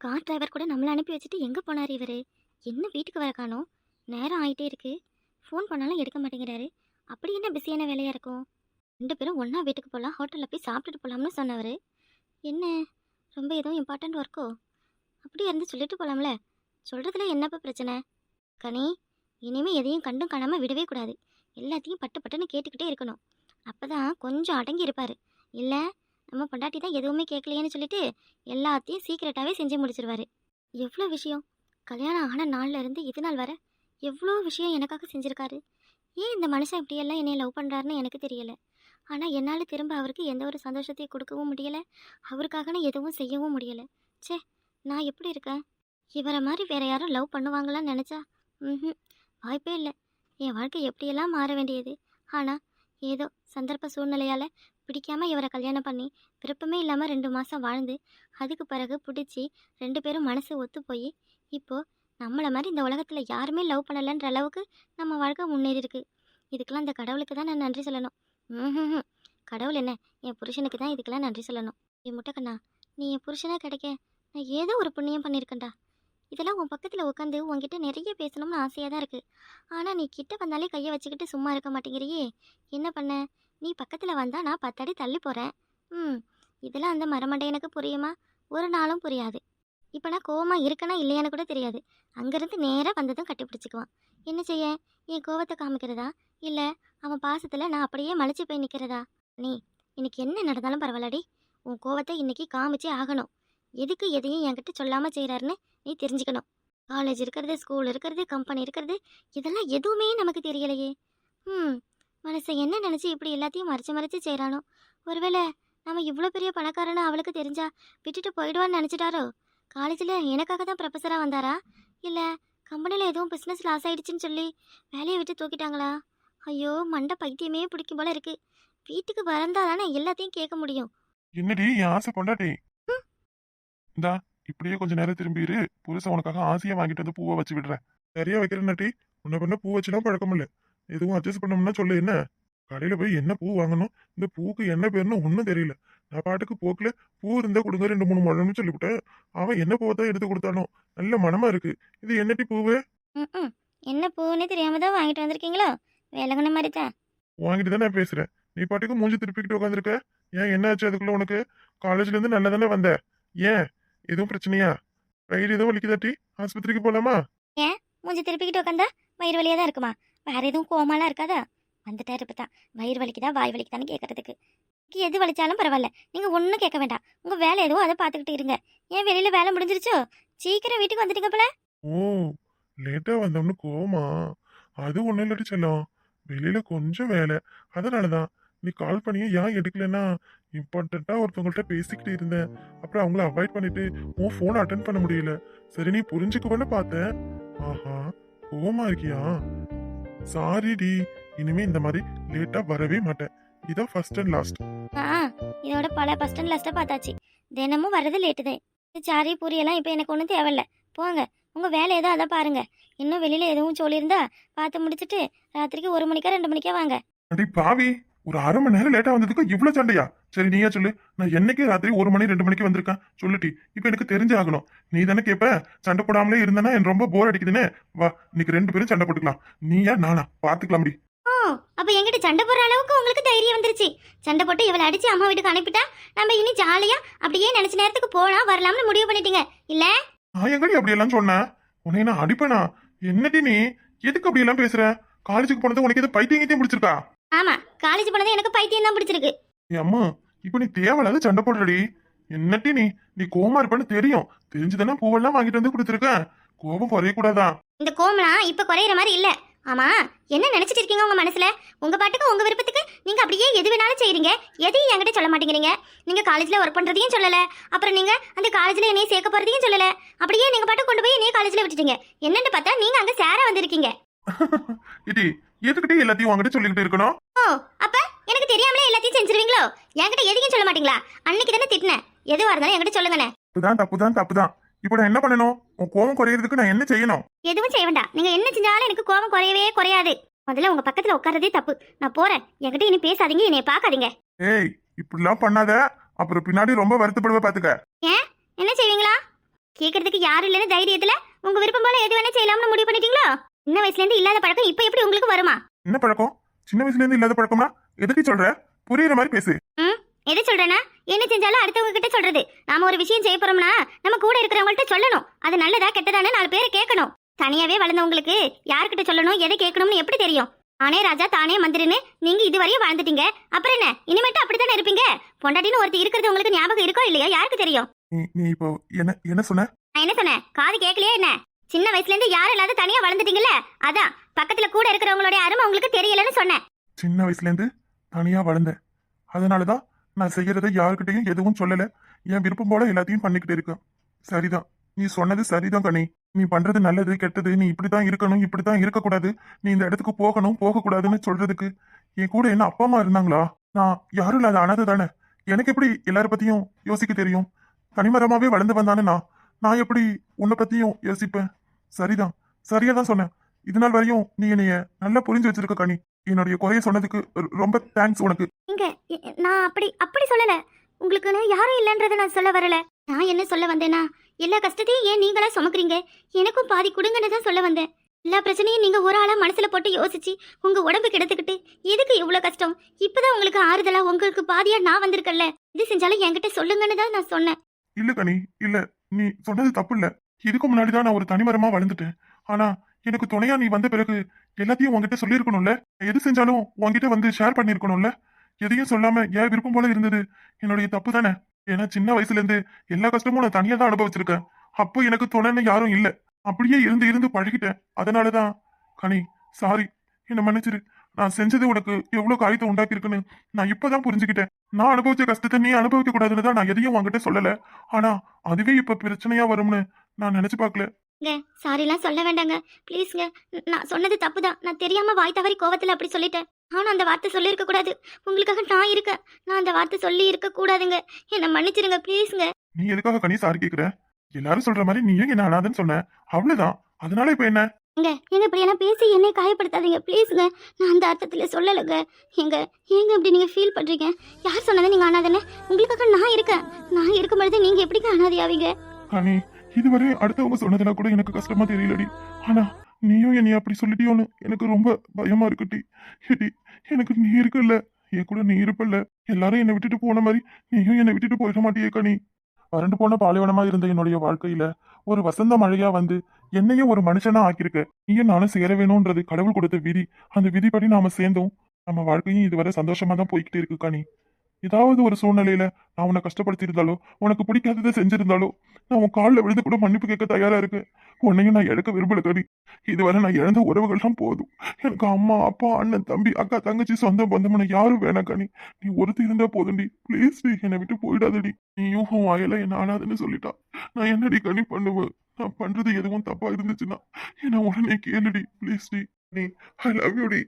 Car driver கூட நம்மளை அனுப்பி வச்சுட்டு எங்கே போனார் இவர்? என்ன வீட்டுக்கு வர காணோம்? நேரம் ஆகிட்டே இருக்கு. ஃபோன் பண்ணாலும் எடுக்க மாட்டேங்கிறாரு. அப்படி என்ன பிஸியான வேலையாக இருக்கும்? ரெண்டு பேரும் ஒன்றா வீட்டுக்கு போகலாம் ஹோட்டலில் போய் சாப்பிட்டுட்டு போகலாம்னு சொன்னவர். என்ன? ரொம்ப எதுவும் இம்பார்ட்டண்ட் ஒர்க்கோ அப்படியே இருந்து சொல்லிட்டு போகலாம்ல சொல்கிறதுல என்னப்பா பிரச்சனை? கனி இனிமேல் எதையும் கண்டும் காணாமல் விடவே கூடாது. எல்லாத்தையும் பட்டு பட்டுன்னு கேட்டுக்கிட்டே இருக்கணும். அப்போ தான் கொஞ்சம் அடங்கி இருப்பார். இல்லை நம்ம பொண்டாட்டி தான் எதுவுமே கேட்கலையேன்னு சொல்லிட்டு எல்லாத்தையும் சீக்கிரட்டாகவே செஞ்சு முடிச்சிருவாரு. எவ்வளோ விஷயம்? கல்யாணம் ஆன நாளில் இருந்து இது நாள் வர எவ்வளோ விஷயம் எனக்காக செஞ்சுருக்காரு? ஏன் இந்த மனுஷன் இப்படியெல்லாம் என்னை லவ் பண்ணுறாருன்னு எனக்கு தெரியலை. ஆனால் என்னால் திரும்ப அவருக்கு எந்த ஒரு சந்தோஷத்தையும் கொடுக்கவும் முடியலை. அவருக்காக நான் எதுவும் செய்யவும் முடியலை. ச்சே நான் எப்படி இருக்கேன்? இவரை மாதிரி வேற யாரும் லவ் பண்ணுவாங்களான்னு நினச்சா? ம் வாய்ப்பே இல்லை. என் வாழ்க்கை எப்படியெல்லாம் மாற வேண்டியது? ஆனால் ஏதோ சந்தர்ப்ப சூழ்நிலையால் பிடிக்காம இவரை கல்யாணம் பண்ணி விருப்பமே இல்லாமல் ரெண்டு மாதம் வாழ்ந்து அதுக்கு பிறகு பிடிச்சி ரெண்டு பேரும் மனசு ஒத்து போய் இப்போது நம்மளை மாதிரி இந்த உலகத்தில் யாருமே லவ் பண்ணலைன்ற அளவுக்கு நம்ம வாழ்க்கை முன்னேறி இருக்குது இதுக்கெல்லாம் இந்த கடவுளுக்கு தான் நான் நன்றி சொல்லணும். ம் கடவுள் என்ன? என் புருஷனுக்கு தான் இதுக்கெல்லாம் நன்றி சொல்லணும். என் முட்டைக்கண்ணா நீ என் புருஷனாக கிடைக்க? நான் ஏதோ ஒரு புண்ணியம் பண்ணியிருக்கேன்டா. இதெல்லாம் உன் பக்கத்தில் உட்காந்து உன்கிட்ட நிறைய பேசணும்னு ஆசையாக தான் இருக்குது ஆனால் நீ கிட்ட வந்தாலே கையை வச்சுக்கிட்டு சும்மா இருக்க மாட்டேங்கிறியே. என்ன பண்ண? நீ பக்கத்தில் வந்தால் நான் பத்தடி தள்ளி போகிறேன் ம் இதெல்லாம் அந்த மரமண்டையனுக்கு புரியுமா? ஒரு நாளும் புரியாது. இப்போ நான் கோவமாக இருக்கேனா இல்லையான்னு கூட தெரியாது. அங்கேருந்து நேராக வந்ததும் கட்டிப்பிடிச்சிக்குவான் என்ன செய்ய? என் கோவத்தை காமிக்கிறதா? இல்லை அவன் பாசத்தில் நான் அப்படியே மலைச்சு போய் நிற்கிறதா நீ இன்னைக்கு என்ன நடந்தாலும் பரவாயில்லடி. உன் கோவத்தை இன்னைக்கு காமிச்சே ஆகணும். எதுக்கு எதையும் என்கிட்ட சொல்லாமல் செய்கிறாருன்னு நீ தெரிஞ்சுக்கணும். காலேஜ் இருக்கிறது ஸ்கூல் இருக்கிறது கம்பெனி இருக்கிறது இதெல்லாம் எதுவுமே நமக்கு தெரியலையே. ம் மனசை என்ன நினச்சி இப்படி எல்லாத்தையும் மறைச்சு மறைச்சு செய்கிறானோ ஒருவேளை நம்ம இவ்வளோ பெரிய பணக்காரன்னு அவளுக்கு தெரிஞ்சா விட்டுட்டு போயிடுவான்னு நினச்சிட்டாரோ? காலேஜில் எனக்காக தான் ப்ரொஃபஸராக வந்தாரா? இல்லை கம்பெனியில் எதுவும் பிஸ்னஸ் லாஸ் ஆயிடுச்சுன்னு சொல்லி வேலையை விட்டு தூக்கிட்டாங்களா? ஐயோ மண்டை பைத்தியமே பிடிக்கும் போல இருக்கு. வீட்டுக்கு வரந்தா தானே எல்லாத்தையும் கேட்க முடியும். என்னடி என் ஆசை பொண்டாட்டி? இந்தா இப்படியே கொஞ்ச நேரம் திரும்பி இரு. புருஷன் உனக்காக ஆசையா வாங்கிட்டு வந்து பூவை வச்சு விடுறேன். சரியா வைக்கிறேன்னாட்டி உன்னை பண்ண பூ வச்சுலாம் பழக்கம் இல்ல. எதுவும் அட்ஜஸ்ட் பண்ணோம்னா சொல்லு என்ன? கடையில போய் என்ன பூ வாங்கணும்? இந்த பூவுக்கு என்ன பேருன்னு ஒன்றும் தெரியல. நான் பாட்டுக்கு போக்குல பூ இருந்தா கொடுங்க ரெண்டு மூணு முழம்னு சொல்லிவிட்டேன். அவன் என்ன பூவை தான் எடுத்து கொடுத்தானோ? நல்ல மனமா இருக்கு. இது என்னட்டி பூவு? என்ன பூன்னே தெரியாம தான் வாங்கிட்டு வந்திருக்கீங்களோ? விலகுன மாதிரி தான். வாங்கிட்டு தானே பேசுறேன். நீ பாட்டுக்கு மூஞ்சி திருப்பிக்கிட்டு உட்காந்துருக்க ஏன் என்ன ஆச்சு அதுக்குள்ள உனக்கு? காலேஜ்ல இருந்து நல்லா தானே வந்த? ஏன்? எதுவும் பிரச்சனையா? வயிறு எதுவும் வலிக்குதாட்டி? ஆஸ்பத்திரிக்கு போலாமா? மூஞ்சி திருப்பிக்கிட்டு உட்காந்தா வயிறு வலியாக தான் இருக்குமா? வேற எதுவும் கோமாலாம் இருக்காதா? வந்துட்டாரு இப்போ தான் வயிறு வலிக்குதா? வாய் வலிக்குதான்னு கேட்கறதுக்கு எது வலிச்சாலும் பரவாயில்ல. நீங்கள் ஒன்றும் கேட்க வேண்டாம். உங்கள் வேலை எதுவும் அதை பார்த்துக்கிட்டு இருங்க. ஏன் வெளியில் வேலை முடிஞ்சிருச்சோ? சீக்கிரம் வீட்டுக்கு வந்துட்டீங்க போல. ஓ லேட்டாக வந்தோம்னு கோமா அது ஒன்றும் இல்லாட்டி செல்லம். வெளியில் கொஞ்சம் வேலை. அதனாலதான். நீ கால் பண்ணியே ஏன் எடுக்கலன்னா? இம்பார்ட்டண்ட்டாக ஒருத்தவங்கள்ட்ட பேசிக்கிட்டு இருந்தேன். அப்புறம் அவங்கள அவாய்ட் பண்ணிட்டு உன் ஃபோனை அட்டன் பண்ண முடியல. சரி நீ புரிஞ்சுக்குவேன்னு பார்த்தேன். ஆஹா கோமா இருக்கியா? சாரி டி. இனிமே இந்த மாதிரி லேட்டா வரவே மாட்டேன். இதான் ஃபர்ஸ்ட் அண்ட் லாஸ்ட் ஆ இதோட பல ஃபஸ்ட் அண்ட் லாஸ்ட்டாக பார்த்தாச்சு. தினமும் வர்றது லேட்டு தான். இந்த சாரி பூரியெல்லாம் இப்போ எனக்கு ஒன்றும் தேவையில்ல. போங்க. உங்கள் வேலை ஏதோ அதை பாருங்க. இன்னும் வெளியில் எதுவும் சொல்லியிருந்தா பார்த்து முடிச்சிட்டு ராத்திரிக்கு ஒரு மணிக்கா ரெண்டு மணிக்கா வாங்க. அடி பாவி. ஒரு அரை மணி நேரம் லேட்டா வந்ததுக்கு இவ்வளவு சண்டையா? சரி நீயா சொல்லு. நான் என்னைக்கு ராத்திரி ஒரு மணி ரெண்டு மணிக்கு வந்திருக்கேன். சொல்லுட்டி இப்ப எனக்கு தெரிஞ்சு ஆகணும். நீ தானே கேப்ப? சண்டை போடாமலே இருந்தனா எனக்கு ரொம்ப போர் அடிக்குதுன்னு. வா இன்னைக்கு ரெண்டு பேரும் சண்டை போட்டுக்கலாம். நீயா நானா? பாத்துக்கலாம் முடி அப்போ என்கிட்ட சண்டை போடுற அளவுக்கு உங்களுக்கு தைரியம் வந்துருச்சு. சண்டை போட்டு இவளை அடிச்சு அம்மா வீட்டுக்கு அனுப்பிட்டா நம்ம இனி ஜாலியாக அப்படியே நினச்ச நேரத்துக்கு போகலாம் வரலாம்னு முடிவு பண்ணிட்டீங்க. இல்லை? நான் எங்கடி அப்படி எல்லாம் சொன்னேன்? உன்னை நான் அடிப்பேனா? என்னடி நீ? எதுக்கு அப்படி எல்லாம் பேசுற? காலேஜுக்கு போனது உனக்கு எது பைத்தியம் கீத்தியம் பிடிச்சிருக்கா? ஆமாம் காலேஜ் போனது எனக்கு பைத்தியம் தான் பிடிச்சிருக்கு. ஏய் அம்மா இப்ப நீ தேவையில்லாத சண்டை போடுறடி. என்னட்டி நீ? நீ கோமா இருப்பேன்னு தெரியும். தெரிஞ்சுதானே பூவெல்லாம் வாங்கிட்டு வந்து கொடுத்துருக்கேன் கோபம் குறையக்கூடாதா? இந்த கோமலாம் இப்போ குறையிற மாதிரி இல்லை. ஆமா என்ன நினைச்சிட்டு இருக்கீங்க உங்க மனசுல? உங்க பாட்டுக்கு உங்க விருப்பத்துக்கு நீங்க அப்படியே எது வேணாலும் செய்றீங்க. எதையும் என்கிட்ட சொல்ல மாட்டேங்கிறீங்க. நீங்க காலேஜ்ல ஒர்க் பண்றதையும் சொல்லல. அப்புறம் நீங்க அந்த காலேஜ்ல என்னைய சேர்க்க போறதையும் சொல்லல. அப்படியே நீங்க பாட்டு கொண்டு போய் என்னைய காலேஜ்ல விட்டுட்டீங்க. என்னன்னு பார்த்தா நீங்க அங்க சேர வந்திருக்கீங்க. இது எதுக்கிட்டே எல்லாத்தையும் உங்ககிட்ட சொல்லிக்கிட்டு இருக்கணும்? ஓ அப்ப எனக்கு தெரியாமலே எல்லாத்தையும் செஞ்சிருவீங்களோ? என்கிட்ட எதையும் சொல்ல மாட்டீங்களா? அன்னைக்கு தானே திட்டினேன் எதுவா இருந்தாலும் என்கிட்ட சொல்லுங்கண்ணே. தப்புதான் தப்புதான் தப்புதான் இப்போ நான் என்ன பண்ணணும்? உன் கோபம் குறையறதுக்கு நான் என்ன செய்யணும்? எதுவும் செய்ய வேண்டாம். நீங்க என்ன செஞ்சாலும் எனக்கு கோபம் குறையவே குறையாது. முதல்ல உங்க பக்கத்துல உட்காரதே தப்பு. நான் போறேன். என்கிட்ட இனி பேசாதீங்க என்னைய பார்க்காதீங்க. ஏய் இப்படிலாம் பண்ணாத. அப்புறம் பின்னாடி ரொம்ப வருத்தப்படுவ பாத்துக்க. என்ன செய்வீங்களா? கேட்கறதுக்கு யாரும் இல்லைன்னு தைரியத்துல உங்க விருப்பம் போல எது வேணா செய்யலாம்னு முடிவு பண்ணிட்டீங்களோ? சின்ன வயசுல இருந்து இல்லாத பழக்கம் இப்போ எப்படி உங்களுக்கு வருமா? என்ன பழக்கம்? சின்ன வயசுல இருந்து இல்லாத பழக்கம்னா எதுக்கு சொல்ற? புரியுற மாதிரி பேசு. எது சொல்றேன்னா என்ன செஞ்சாலும் அடுத்தவங்க கிட்ட சொல்றது. நாம ஒரு விஷயம் செய்ய போறோம்னா நம்ம கூட இருக்கிறவங்கள்ட்ட சொல்லணும். அது நல்லதா கெட்டதான்னு நாலு பேரை கேட்கணும். தனியாவே வளர்ந்தவங்களுக்கு யார்கிட்ட சொல்லணும் எதை கேட்கணும்னு எப்படி தெரியும்? தானே ராஜா தானே மந்திரின்னு நீங்க இதுவரையும் வாழ்ந்துட்டீங்க. அப்புறம் என்ன? இனிமேட்டு அப்படித்தானே இருப்பீங்க? பொண்டாட்டின்னு ஒருத்தி இருக்கிறது உங்களுக்கு ஞாபகம் இருக்கோ இல்லையோ? யாருக்கு தெரியும்? நீ நீ இப்போ என்ன என்ன சொன்ன? நான் என்ன சொன்னேன்? காது கேட்கலையா என்ன? சின்ன வயசுல இருந்து யாரும் இல்லாத தனியா வளர்ந்துட்டீங்கல்ல? அதான் பக்கத்துல கூட இருக்கிறவங்களுடைய அருமை உங்களுக்கு தெரியலன்னு சொன்னேன். சின்ன வயசுல இருந்து தனியா வளர்ந்தேன். அதனாலதான் நான் செய்யறதை யாருக்கிட்டையும் எதுவும் சொல்லல. என் விருப்பம் போல எல்லாத்தையும் பண்ணிக்கிட்டு இருக்கேன். சரிதான். நீ சொன்னது சரிதான் கணி நீ பண்றது நல்லது கெட்டது நீ இப்படிதான் இருக்கணும் இப்படித்தான் இருக்கக்கூடாது. நீ இந்த இடத்துக்கு போகணும் போகக்கூடாதுன்னு சொல்றதுக்கு என் கூட என்ன அப்பா அம்மா இருந்தாங்களா? நான் யாரும் இல்லாத அனாதை தானே? எனக்கு எப்படி எல்லார பத்தியும் யோசிக்க தெரியும்? தனிமரமாவே வளர்ந்து வந்தானே நான்? நான் எப்படி உன்னை பத்தியும் யோசிப்பேன்? சரிதான். சரியா தான் சொன்னேன். இது நாள் வரையும் நீ என்னைய நல்லா புரிஞ்சு வச்சிருக்க கனி. என்னுடைய குறைய சொன்னதுக்கு ரொம்ப தேங்க்ஸ் உனக்கு. இங்க நான் அப்படி அப்படி சொல்லல. உங்களுக்குன்னு யாரும் இல்லைன்றதை நான் சொல்ல வரல. நான் என்ன சொல்ல வந்தேன்னா எல்லா கஷ்டத்தையும் ஏன் நீங்களா சுமக்குறீங்க? எனக்கும் பாதி கொடுங்கன்னு தான் சொல்ல வந்தேன். எல்லா பிரச்சனையும் நீங்க ஒரு ஆளா மனசுல போட்டு யோசிச்சு உங்க உடம்பு கெடுத்துக்கிட்டு எதுக்கு இவ்வளவு கஷ்டம்? இப்பதான் உங்களுக்கு ஆறுதலா உங்களுக்கு பாதியா நான் வந்திருக்கேன்ல. இது செஞ்சாலும் என்கிட்ட சொல்லுங்கன்னு தான் நான் சொன்னேன். இல்ல கனி. இல்ல நீ சொன்னது தப்பு இல்ல. இதுக்கு முன்னாடி தான் நான் ஒரு தனிமரமா வளர்ந்துட்டேன். ஆனா எனக்கு துணையா நீ வந்த பிறகு எல்லாத்தையும் உங்ககிட்ட சொல்லியிருக்கணும்ல? எது செஞ்சாலும் உங்ககிட்ட வந்து ஷேர் பண்ணியிருக்கணும்ல? எதையும் சொல்லாம ஏன் விருப்பம் போல இருந்தது? என்னுடைய தப்பு தானே? ஏன்னா சின்ன வயசுல இருந்து எல்லா கஷ்டமும் நான் தனியா தான் அனுபவிச்சிருக்கேன். அப்போ எனக்கு துணைன்னு யாரும் இல்ல. அப்படியே இருந்து இருந்து பழகிட்டேன். அதனாலதான் கனி சாரி என்ன மன்னிச்சிரு. நான் செஞ்சது உனக்கு எவ்வளவு காயத்தை உண்டாக்கியிருக்குன்னு நான் இப்பதான் புரிஞ்சுக்கிட்டேன். நான் அனுபவிச்ச கஷ்டத்தை நீ அனுபவிக்க கூடாதுன்னு தான் நான் எதையும் உங்ககிட்ட சொல்லல. ஆனா அதுவே இப்ப பிரச்சனையா வரும்னு நான் நினைச்சு பார்க்கல. சாரிலாம் சொல்ல வேண்டாங்க. ப்ளீஸ்ங்க நான் சொன்னது தப்பு தான் நான் தெரியாம வாய் தவறி கோவத்துல அப்படி சொல்லிட்டேன். நானும் அந்த வார்த்தை சொல்லியிருக்க கூடாது. உங்களுக்காக நான் இருக்கேன். நான் அந்த வார்த்தை சொல்லி இருக்க கூடாதுங்க. என்னை மன்னிச்சிருங்க ப்ளீஸ்ங்க நீ எதுக்காக கனி சாரி கேக்குற? எல்லாரும் சொல்ற மாதிரி நீயும் என்ன அனாதன்னு சொன்ன. அவ்வளவுதான். அதனால இப்ப என்ன? எங்க எங்க இப்படி எல்லாம் பேசி என்னை காயப்படுத்தாதீங்க ப்ளீஸ்ங்க நான் அந்த அர்த்தத்துல சொல்லலைங்க. எங்க ஏங்க இப்படி நீங்க ஃபீல் பண்றீங்க? யார் சொன்னதை நீங்க அனாதனே உங்களுக்காக நான் இருக்கேன். நான் இருக்கும் பொழுது நீங்க எப்படிங்க அனாதையாவீங்க? இதுவரை அடுத்தவங்க சொன்னதுனா கூட எனக்கு கஷ்டமா தெரியலடி. ஆனா நீயும் என்னை அப்படி சொல்லிட்டியோன்னு எனக்கு ரொம்ப பயமா இருக்குடி எடி எனக்கு நீ இருக்குல்ல. என் கூட நீ இருப்பல்ல. எல்லாரும் என்னை விட்டுட்டு போன மாதிரி நீயும் என்னை விட்டுட்டு போயிட மாட்டியே கனி. வறண்டு போன பாலைவனமா இருந்த என்னுடைய வாழ்க்கையில ஒரு வசந்த மழையா வந்து என்னையும் ஒரு மனுஷனா ஆக்கியிருக்க. நீயும் நானும் சேர வேணும்ன்றது கடவுள் கொடுத்த விதி. அந்த விதிப்படி நாம சேர்ந்தோம். நம்ம வாழ்க்கையும் இதுவரை சந்தோஷமா தான் போய்கிட்டு இருக்கு கணி ஏதாவது ஒரு சூழ்நிலையில நான் உன்னை கஷ்டப்படுத்தியிருந்தாலோ உனக்கு பிடிக்காததை செஞ்சிருந்தாலோ நான் உன் காலில் விழுந்து கூட மன்னிப்பு கேட்க தயாரா இருக்கேன். உன்னையும் நான் இழக்க விரும்பல கவி இதுவரை நான் இழந்த உறவுகள்லாம் போதும். எனக்கு அம்மா அப்பா அண்ணன் தம்பி அக்கா தங்கச்சி சொந்தம் பந்தம்னு யாரும் வேணாம் கனி. நீ ஒருத்தி இருந்தா போதும்டி ப்ளீஸ் டி என்னை விட்டு போயிடாதடி நீயும் உன் வாயில என்ன ஆனாதுன்னு சொல்லிட்டா. நான் என்னடி கனி பண்ணுவேன்? நான் பண்றது எதுவும் தப்பா இருந்துச்சுன்னா என்ன உடனே கேளுடி ப்ளீஸ் டி. நீ ஐ லவ் யூடி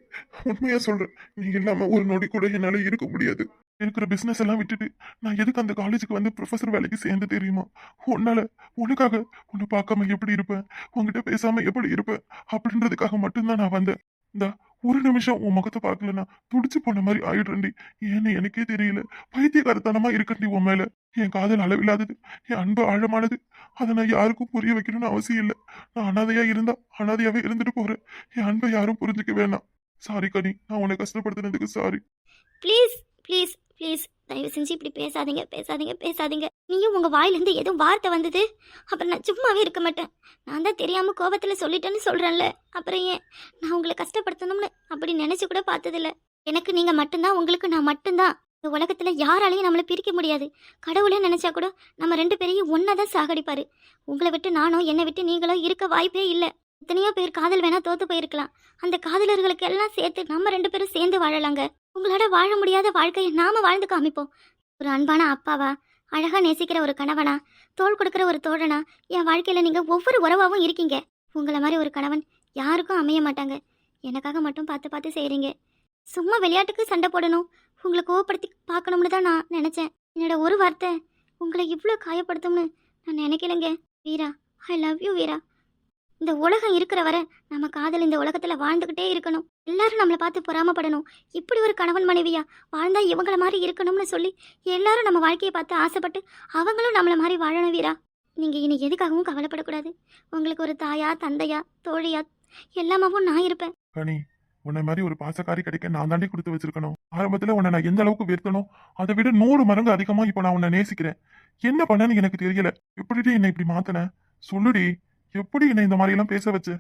உண்மையா சொல்றேன். நீ இல்லாம ஒரு நொடி கூட என்னால இருக்க முடியாது. இருக்கிற பிஸ்னஸ் எல்லாம் விட்டுட்டு நான் எதுக்கு அந்த காலேஜுக்கு வந்து ப்ரொஃபசர் வேலைக்கு சேர்ந்து தெரியுமா? உன்னால உனக்காக உன்னை பார்க்காம எப்படி இருப்பேன்? உங்ககிட்ட பேசாம எப்படி இருப்பேன்? அப்படின்றதுக்காக மட்டும்தான் நான் வந்தேன். இந்த ஒரு நிமிஷம் உன் முகத்தை பார்க்கலன்னா துடிச்சு போன மாதிரி ஆயிடுறேன்டி. ஏன்னு எனக்கே தெரியல. பைத்தியகாரத்தனமா இருக்கண்டி உன் மேல. என் காதல் அளவில்லாதது என் அன்பு ஆழமானது. அதை நான் யாருக்கும் புரிய வைக்கணும்னு அவசியம் இல்லை. நான் அனாதையா இருந்தா அனாதையாவே இருந்துட்டு போறேன். என் அன்பை யாரும் புரிஞ்சுக்க வேணாம். சாரி கனி நான் உன்னை கஷ்டப்படுத்தினதுக்கு சாரி ப்ளீஸ் ப்ளீஸ் ப்ளீஸ் தயவு செஞ்சு இப்படி பேசாதீங்க பேசாதீங்க பேசாதீங்க. நீயும் உங்கள் வாயிலேருந்து எதுவும் வார்த்தை வந்தது? அப்புறம் நான் சும்மாவே இருக்க மாட்டேன். நான் தான் தெரியாமல் கோபத்தில் சொல்லிட்டேன்னு சொல்கிறேன்ல அப்புறம் ஏன்? நான் உங்களை கஷ்டப்படுத்தணும்னு அப்படி நினச்சி கூட பார்த்ததில்ல. எனக்கு நீங்கள் மட்டும்தான் உங்களுக்கு நான் மட்டும்தான். இந்த உலகத்தில் யாராலையும் நம்மளை பிரிக்க முடியாது. கடவுளே நினச்சா கூட நம்ம ரெண்டு பேரையும் ஒன்றா தான் சாகடிப்பார். உங்களை விட்டு நானும் என்னை விட்டு நீங்களும் இருக்க வாய்ப்பே இல்லை. எத்தனையோ பேர் காதல் வேணா தோத்து போயிருக்கலாம். அந்த காதலர்களுக்கு எல்லாம் சேர்த்து நம்ம ரெண்டு பேரும் சேர்ந்து வாழலாங்க. உங்களோட வாழ முடியாத வாழ்க்கையை நாம வாழ்ந்து காமிப்போம். ஒரு அன்பான அப்பாவா அழகா நேசிக்கிற ஒரு கணவனா தோள் கொடுக்குற ஒரு தோழனா என் வாழ்க்கையில நீங்க ஒவ்வொரு உறவாவும் இருக்கீங்க. உங்களை மாதிரி ஒரு கணவன் யாருக்கும் அமைய மாட்டாங்க. எனக்காக மட்டும் பார்த்து பார்த்து செய்கிறீங்க சும்மா விளையாட்டுக்கு சண்டை போடணும். உங்களை கோவப்படுத்தி பார்க்கணும்னு தான் நான் நினச்சேன். என்னோட ஒரு வார்த்தை உங்களை இவ்வளோ காயப்படுத்தும்னு நான் நினைக்கலங்க. வீரா ஐ லவ் யூ வீரா. இந்த உலகம் இருக்கிற வரை நம்ம காதல் இந்த உலகத்துல வாழ்ந்துகிட்டே இருக்கணும். எல்லாரும் நம்மளை பார்த்து பொறாமப்படணும். இப்படி ஒரு கணவன் மனைவியா வாழ்ந்தா இவங்கள மாதிரி இருக்கணும்னு சொல்லி எல்லாரும் நம்ம வாழ்க்கையை பார்த்து ஆசைப்பட்டு அவங்களும் நம்மளை மாதிரி வாழணும் வீரா நீங்கள் இனி எதுக்காகவும் கவலைப்படக்கூடாது. உங்களுக்கு ஒரு தாயா தந்தையா தோழியா எல்லாமாவும் நான் இருப்பேன். கனி உன்னை மாதிரி ஒரு பாசக்காரி கிடைக்க நான் தாண்டி கொடுத்து வச்சிருக்கணும். ஆரம்பத்துல உன்னை நான் எந்த அளவுக்கு வெறுத்தனோ அதை விட நூறு மடங்கு அதிகமா இப்ப நான் உன்னை நேசிக்கிறேன். என்ன பண்ணேன்னு எனக்கு தெரியல. எப்படிடி என்னை இப்படி மாத்தின? சொல்லுடி. எப்படி என்னை இந்த மாதிரி எல்லாம் பேச வச்சு?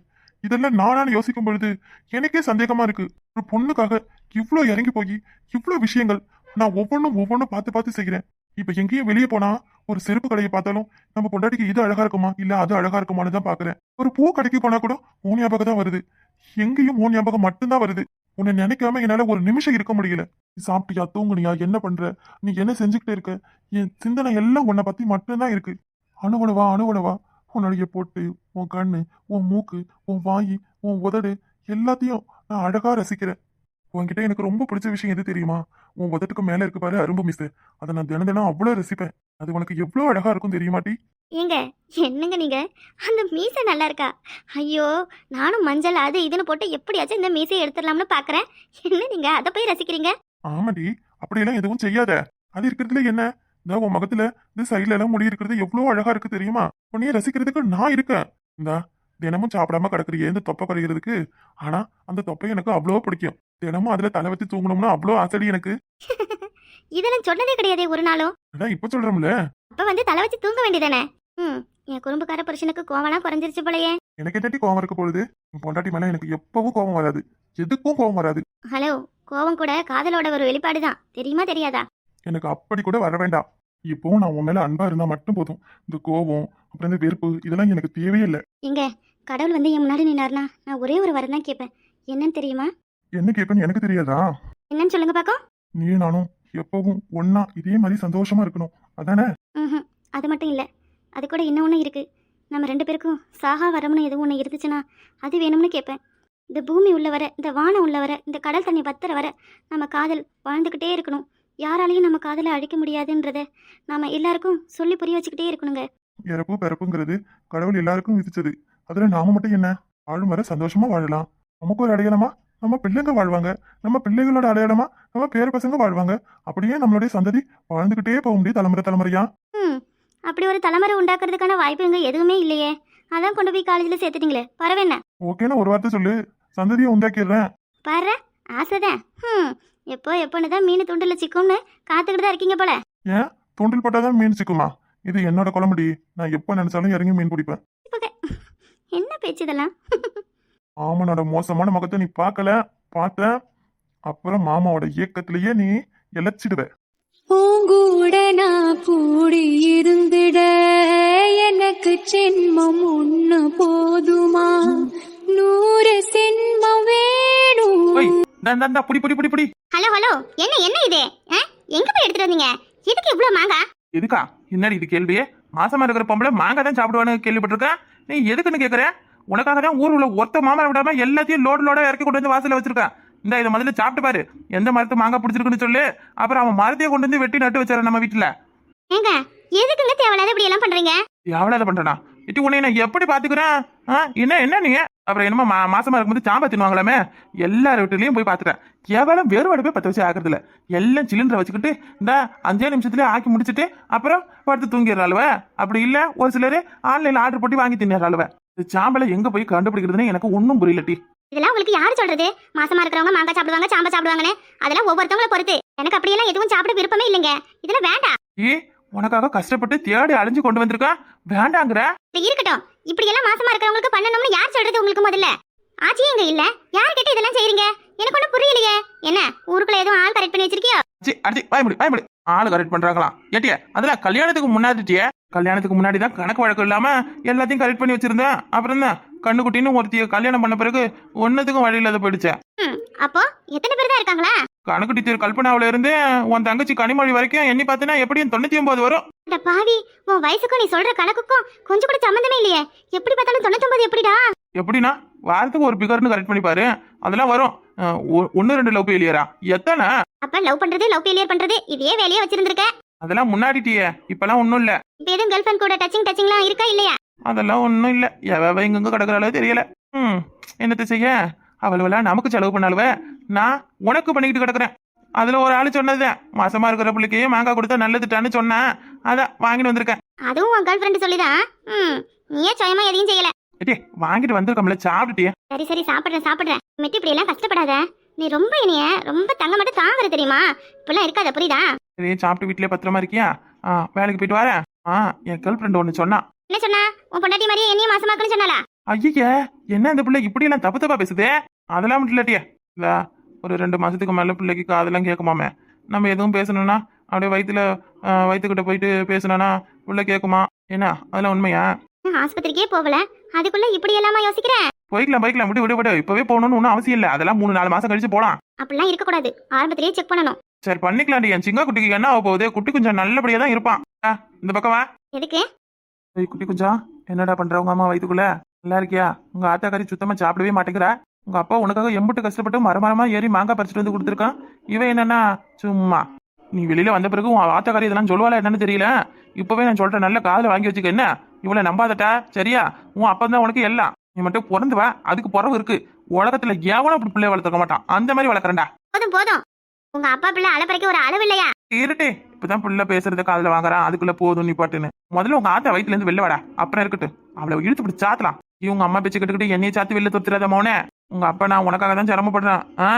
இதெல்லாம் நானான்னு யோசிக்கும் பொழுது எனக்கே சந்தேகமா இருக்கு. ஒரு பொண்ணுக்காக இவ்வளோ இறங்கி போய் இவ்வளோ விஷயங்கள் நான் ஒவ்வொன்றும் ஒவ்வொன்றும் பார்த்து பார்த்து செய்கிறேன் இப்ப எங்கேயும் வெளியே போனா ஒரு செருப்பு கடையை பார்த்தாலும் நம்ம பொண்டாட்டிக்கு இது அழகா இருக்குமா? இல்ல அது அழகா இருக்குமான்னு தான் பாக்குறேன் ஒரு பூ கடைக்கு போனா கூட ஓன் ஞாபகம் தான் வருது. எங்கேயும் ஓன் ஞாபகம் மட்டும்தான் வருது. உன்னை நினைக்காம என்னால ஒரு நிமிஷம் இருக்க முடியல. நீ சாப்பிட்டியா? தூங்குனியா? என்ன பண்ற? நீ என்ன செஞ்சுக்கிட்டே இருக்க? என் சிந்தனை எல்லாம் உன்னை பத்தி மட்டும்தான் இருக்கு. அணுவணுவா அணுவணுவா. உன்னுடைய பொட்டு உன் கண்ணு உன் மூக்கு உன் வாயி உன் உதடு எல்லாத்தையும் நான் அழகா ரசிக்கிறேன். உன்கிட்ட எனக்கு ரொம்ப பிடிச்ச விஷயம் எது தெரியுமா? உன் உதட்டுக்கு மேல இருக்கு பாரு அரும்பு மிஸ். அதை நான் தினம் தினம் அவ்வளவு ரசிப்பேன். அது உனக்கு எவ்வளவு அழகா இருக்கும் தெரியுமாட்டி ஏங்க என்னங்க நீங்க? அந்த மீசை நல்லா இருக்கா? ஐயோ நானும் மஞ்சள் அது இதுன்னு போட்டு எப்படியாச்சும் இந்த மீசையை எடுத்துடலாம்னு பார்க்கறேன் என்ன நீங்க அதை போய் ரசிக்கிறீங்க? ஆமாடி அப்படியெல்லாம் எதுவும் செய்யாத. அது இருக்கிறதுல என்ன? இந்த உன் முகத்துல இந்த சைடுல எல்லாம் முடி இருக்கிறது எவ்வளவு அழகா இருக்கு தெரியுமா? உன்னைய ரசிக்கிறதுக்கு நான் இருக்கேன். இந்த தினமும் சாப்பிடாம கிடக்குறியே இந்த தொப்பை குறைகிறதுக்கு ஆனா அந்த தொப்பை எனக்கு அவ்வளோ பிடிக்கும். தினமும் அதுல தலை வச்சு தூங்கணும்னு அவ்வளோ ஆசடி எனக்கு. இதெல்லாம் சொன்னதே கிடையாதே ஒரு நாளும். அதான் இப்ப சொல்றோம்ல. அப்ப வந்து தலை வச்சு தூங்க வேண்டியதானே? ம் என் குறும்புக்கார புருஷனுக்கு கோவலாம் குறைஞ்சிருச்சு போலயே. எனக்கு என்னடி கோவம் இருக்க பொழுது பொண்டாட்டி மேல எனக்கு எப்பவும் கோவம் வராது. எதுக்கும் கோவம் வராது. ஹலோ கோவம் கூட காதலோட ஒரு வெளிப்பாடு தான் தெரியுமா தெரியாதா? எனக்கு அப்படி கூட வர வேண்டாம். இப்போ நான் உன் மேல அன்பா இருந்தா மட்டும் போதும். இந்த கோவம் அப்புறம் இந்த வெறுப்பு இதெல்லாம் எனக்கு தேவையே இல்லை. இங்க கடவுள் வந்து என் முன்னாடி நின்னார்னா நான் ஒரே ஒரு வரம் தான் கேட்பேன் என்னன்னு தெரியுமா? என்ன கேட்பேன்னு எனக்கு தெரியாதா? என்னன்னு சொல்லுங்க பாக்கோம் நீ நானும் எப்பவும் ஒன்னா இதே மாதிரி சந்தோஷமா இருக்கணும். அதானே? ம் அது மட்டும் இல்லை. அது கூட இன்னொன்று இருக்குது நம்ம ரெண்டு பேருக்கும் சாகா வரம்னு எதுவும் ஒன்று இருந்துச்சுன்னா அது வேணும்னு கேட்பேன் இந்த பூமி உள்ள வர இந்த வானம் உள்ள வர இந்த கடல் தண்ணி வத்துற வர நம்ம காதல் வாழ்ந்துக்கிட்டே இருக்கணும். யாராலையும் நம்ம காதலை அழிக்க முடியாதுன்றத நாம எல்லாருக்கும் சொல்லி புரிய வச்சுக்கிட்டே இருக்கணுங்க. இறப்பு பிறப்புங்கிறது கடவுள் எல்லாருக்கும் விதிச்சது. அதுல நாம மட்டும் என்ன? வாழும் வரை சந்தோஷமா வாழலாம். நமக்கு ஒரு அடையாளமா? நம்ம பிள்ளைங்க வாழ்வாங்க. நம்ம பிள்ளைகளோட அடையாளமா? நம்ம பேர பசங்க வாழ்வாங்க. அப்படியே நம்மளுடைய சந்ததி வாழ்ந்துகிட்டே போக முடியும் தலைமுறை தலைமுறையா. அப்படி ஒரு தலைமுறை உண்டாக்குறதுக்கான வாய்ப்பு இங்கே எதுவுமே இல்லையே. அதான் கொண்டு போய் காலேஜில் சேர்த்துட்டீங்களே. பரவாயில்ல ஓகேன்னு ஒரு வார்த்தை சொல்லு. சந்ததியை உண்டாக்கிடுறேன். பாரு ஆசைதான் ம் எப்போ எப்போன்னு தான் மீன் துண்டில் சிக்கும்னு காத்துக்கிட்டு தான் இருக்கீங்க போல. ஏன் தூண்டில் போட்டாதான் மீன் சிக்குமா? இது என்னோட குழம்புடி. நான் எப்போ நினைச்சாலும் இறங்கி மீன் பிடிப்பேன். என்ன பேச்சு இதெல்லாம்? மாமனோட மோசமான முகத்தை நீ பார்க்கல? பார்த்த அப்புறம் மாமாவோட இயக்கத்திலேயே நீ இழைச்சிடுவ. பூங்கூட நான் கூடி இருந்திட. எனக்கு ஜென்மம் ஒண்ணு போதுமா? நூறு சென்மம் வேணும். இந்த இந்த, புடி புடி புடி புடி. ஹலோ ஹலோ என்ன என்ன இது? எங்க போய் எடுத்துட்டு வந்தீங்க? எதுக்கு இவ்வளவு மாங்காய் எதுக்கா? என்னடி இது கேள்வி? மாசமா இருக்கிற பொம்பளை மாங்காய் தான் சாப்பிடுவான்னு கேள்விப்பட்டிருக்கேன் நீ எதுக்குன்னு கேக்குற? உனக்காக தான் ஊர் உள்ள ஒத்த மாமரம் விடாம எல்லாத்தையும் லோடு லோட இறக்கி கொண்டு வந்து வாசல்ல வச்சிருக்கேன் இந்த இதை முதல்ல சாப்பிட்டு பாரு. எந்த மரத்து மாங்காய் பிடிச்சிருக்குன்னு சொல்லு. அப்புறம் அவன் மரத்தையே கொண்டு வந்து வெட்டி நட்டு வச்சாரு நம்ம வீட்டுல. ஏங்க எதுக்குங்க தேவையில்லாத இப்படி எல்லாம் பண்றீங்க? அதை பண்றனா? இட்டி உன்னை நான் எப்படி பாத்துக்கிறேன்? என்ன என்ன நீங்க அப்புறம் என்னமோ மா மாசமா இருக்கும்போது சாம்பா தின்னுவாங்களாமே? எல்லார் வீட்டுலயும் போய் பாத்துட்டேன். எவ்வளவு வேறுபாடு போய் பத்த வச்சு ஆக்குறது இல்ல எல்லாம் சிலிண்டரை வச்சுக்கிட்டு இந்த அஞ்சே நிமிஷத்துலயே ஆக்கி முடிச்சிட்டு அப்புறம் படுத்து தூங்கிடுறாளுவ. அப்படி இல்ல ஒரு சிலர் ஆன்லைன்ல ஆர்டர் போட்டு வாங்கி தின்னுறாளுவ. இந்த சாம்பலை எங்க போய் கண்டுபிடிக்கிறதுன்னு எனக்கு ஒன்றும் புரியல டி. இதெல்லாம் உங்களுக்கு யார் சொல்றது? மாசமா இருக்கிறவங்க மாங்காய் சாப்பிடுவாங்க சாம்பா சாப்பிடுவாங்கன்னு. அதெல்லாம் ஒவ்வொருத்தவங்கள பொறுத்து. எனக்கு அப்படியெல்லாம் எதுவும் சாப்பிட விருப்பமே இல்லைங்க. இதெல்லாம் வேண்டாம். ஏ உனக்காக கஷ்டப்பட்டு தேடி அழிஞ்சு கொண்டு வந்திருக்கேன் வேண்டாங்கிற. இருக்கட்டும். இப்படி எல்லாம் மாசமா இருக்கிறவங்களுக்கு பண்ணணும்னு யார் சொல்றது உங்களுக்கு முதல்ல? ஆச்சியே இங்க இல்ல. யார் கிட்ட இதெல்லாம் செய்றீங்க? எனக்கு ஒண்ணும் புரியலையே. என்ன ஊருக்குள்ள எதுவும் ஆள் கரெக்ட் பண்ணி வச்சிருக்கியோ? சி அடிச்சு பயமுடி முடி ஆளு கரெக்ட் பண்றாங்களாம். ஏட்டிய அதுல கல்யாணத்துக்கு முன்னாடி கல்யாணத்துக்கு முன்னாடி தான் கணக்கு வழக்கம் இல்லாம எல்லாத்தையும் கரெக்ட் பண்ணி வச்சிருந்தேன் அப்புறம் தான் கண்ணுக்குட்டின்னு ஒருத்திய கல்யாணம் பண்ண பிறகு ஒன்னத்துக்கும் வழி இல்லாத போயிடுச்சேன் அப்போ எத்தனை பேர் தான் இருக்காங்களா? கணக்கு டீச்சர் கல்பனாவில இருந்து உன் தங்கச்சி கனிமொழி வரைக்கும் எண்ணி பார்த்தீங்கன்னா எப்படியும் தொண்ணூத்தி ஒன்பது வரும். அட பாவி உன் வயசுக்கும் நீ சொல்ற கணக்குக்கும் கொஞ்சம் கூட சம்மந்தமே இல்லையே. எப்படி பார்த்தாலும் தொண்ணூத்தொன்பது எப்படிடா? எப்படின்னா வாரத்துக்கு ஒரு பிகர்னு கரெக்ட் பண்ணி பாரு. அதெல்லாம் வரும். அஹ், ஒ- ஒண்ணு ரெண்டு லவ் ஃபெயிலியரா எத்தனை? அப்ப லவ் பண்றது லவ் ஃபெயிலியர் பண்றது இதே வேலையா வச்சிருந்திருக்க. அதெல்லாம் முன்னாடிட்டியே இப்பெல்லாம் ஒன்றும் இல்லை இப்ப எதுவும் கேர்ள் ஃபிரண்ட் கூட டச்சிங் டச்சிங்லாம் இருக்கா இல்லையா? அதெல்லாம் ஒன்றும் இல்லை. எவ எங்கெங்க கிடக்குறாளோ தெரியல. ம் என்னத்த செய்ய? அவளுவெல்லாம் நமக்கு செலவு பண்ணாலுவ நான் உனக்கு பண்ணிக்கிட்டு கிடக்குறேன். அதுல ஒரு ஆளு சொன்னதுதான். மாசமா இருக்கிற பிள்ளைக்கு மாங்காய் கொடுத்தா நல்லதுட்டான்னு சொன்னேன். அதான் வாங்கிட்டு வந்திருக்கேன். அதுவும் உன் கேர்ள் ஃப்ரெண்டு சொல்லிதான். ம் நீயே சுயமா எதையும் செய்யல. ஏட்டி வாங்கிட்டு வந்திருக்கோம்ல சாப்பிட்டுட்டியே. சரி சரி சாப்பிட்றேன் சாப்பிட்றேன். மெட்டி இப்படி எல்லாம் கஷ்டப்படாத. நீ ரொம்ப இனிய ரொம்ப தங்க மட்டும் தாங்குற தெரியுமா? இப்பெல்லாம் இருக்காத புரியுதா? சரி சாப்பிட்டு வீட்லயே பத்திரமா இருக்கியா? ஆ வேலைக்கு போயிட்டு வரேன். ஆ என் கேர்ள் ஃப்ரெண்ட் ஒன்று சொன்னா. என்ன சொன்னா? உன் பொண்டாட்டி மாதிரியே என்னையும் மாசமாக்குன்னு சொன்னாலா ஐய என்ன இந்த பிள்ளை இப்படி எல்லாம் தப்பு தப்பா பேசுதே? அதெல்லாம் மட்டும் இல்லாட்டியே இல்ல ஒரு ரெண்டு மாசத்துக்கு மேல பிள்ளைக்கு காதெல்லாம் கேட்குமாமே. நம்ம எதுவும் பேசணும்னா அப்படியே வயிற்றுல வயிற்றுக்கிட்ட போயிட்டு பேசணும்னா பிள்ளை கேட்குமா? என்ன அதெல்லாம் உண்மையா? ஆஸ்பத்திரிக்கே போகல. அதுக்குள்ள இப்படி எல்லாமா யோசிக்கிறேன் போய்க்கலாம் போய்க்கலாம். விடு விடு விடு. இப்பவே போகணும்னு ஒன்றும் அவசியம் இல்லை. அதெல்லாம் மூணு நாலு மாசம் கழிச்சு போலாம். அப்படிலாம் இருக்கக்கூடாது. ஆரம்பத்திலேயே செக் பண்ணணும். சரி பண்ணிக்கலாம்டி. என் சிங்க குட்டிக்கு என்ன ஆக போகுது? குட்டி கொஞ்சம் நல்லபடியா தான் இருப்பான். ஆ, இந்த பக்கம் வா. எதுக்கு? ஏய் குட்டி குஞ்சா என்னடா பண்ற உங்க அம்மா வயித்துக்குள்ள? நல்லா இருக்கியா? உங்க ஆத்தாக்காரி சுத்தமா சாப்பிடவே மாட்டேங்கிறா. உங்க அப்பா உனக்காக எம்பிட்டு கஷ்டப்பட்டு மரமரமா ஏறி மாங்காய் பறிச்சுட்டு வந்து கொடுத்துருக்கான். இவன் என்னன்னா சும்மா. நீ வெளியில வந்த பிறகு உன் ஆத்தாக்காரி இதெல்லாம் சொல்லுவாளா என்னன்னு தெரியல. இப்பவே நான் சொல்றேன் நல்ல காதுல வாங்கி வச்சுக்க என்ன? இவளை நம்பாதட்டா சரியா? உன் அப்பா தான் உனக்கு எல்லாம். நீ மட்டும் பிறந்து வா. அதுக்கு பிறவு இருக்கு. உலகத்துல எவனும் அப்படி பிள்ளைய வளர்த்துக்க மாட்டான். அந்த மாதிரி வளர்க்குறேன்டா. போதும் போதும். உங்க அப்பா பிள்ளை அலப்பறைக்கு ஒரு அளவு இல்லையா? இருட்டே. இப்பதான் புள்ள பேசுறத காதுல வாங்குறான் அதுக்குள்ள போதும் நீ பாட்டுன்னு. முதல்ல உங்க ஆத்தா வயித்துல இருந்து வெளில வாடா. அப்புறம் இருக்கட்டும். அவளை இழுத்து பிடிச்சி சாத்தலாம். இவங்க அம்மா பேச்சு கட்டுக்கிட்டு என்னைய சாத்தி வெளில தொத்துறாத மோனே. உங்க அப்பா நான் உனக்காக தான் சிரமப்படுறேன். ஆ?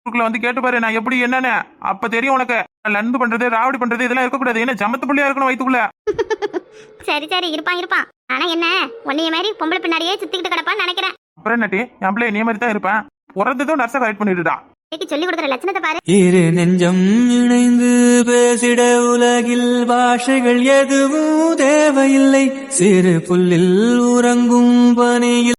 ஊருக்குள்ள வந்து கேட்டு பாரு நான் எப்படி என்னன்னு. அப்ப தெரியும் உனக்கு. லந்து பண்றது ராவடி பண்றது இதெல்லாம் இருக்கக்கூடாது. என்ன ஜமத்து புள்ளியா இருக்கணும் வயித்துக்குள்ள? சரி சரி. இருப்பான் இருப்பான். ஆனா என்ன? உன்னைய மாதிரி பொம்பளை பின்னாடியே சுத்திக்கிட்டு கிடப்பான்னு நினைக்கிறேன். அப்புறம் என்னட்டி என் பிள்ளை நீ மாதிரி தான் இருப்பேன். பிறந்ததும் நர்ஸை கரெக்ட் பண்ணிட்டுடா இன்னைக்கு சொல்லி கொடுக்குற லட்சணத்தை பாரு. இரு நெஞ்சம் இணைந்து பேசிட உலகில் பாஷைகள் எதுவும் தேவையில்லை. சிறு புல்லில் உறங்கும் பணியில்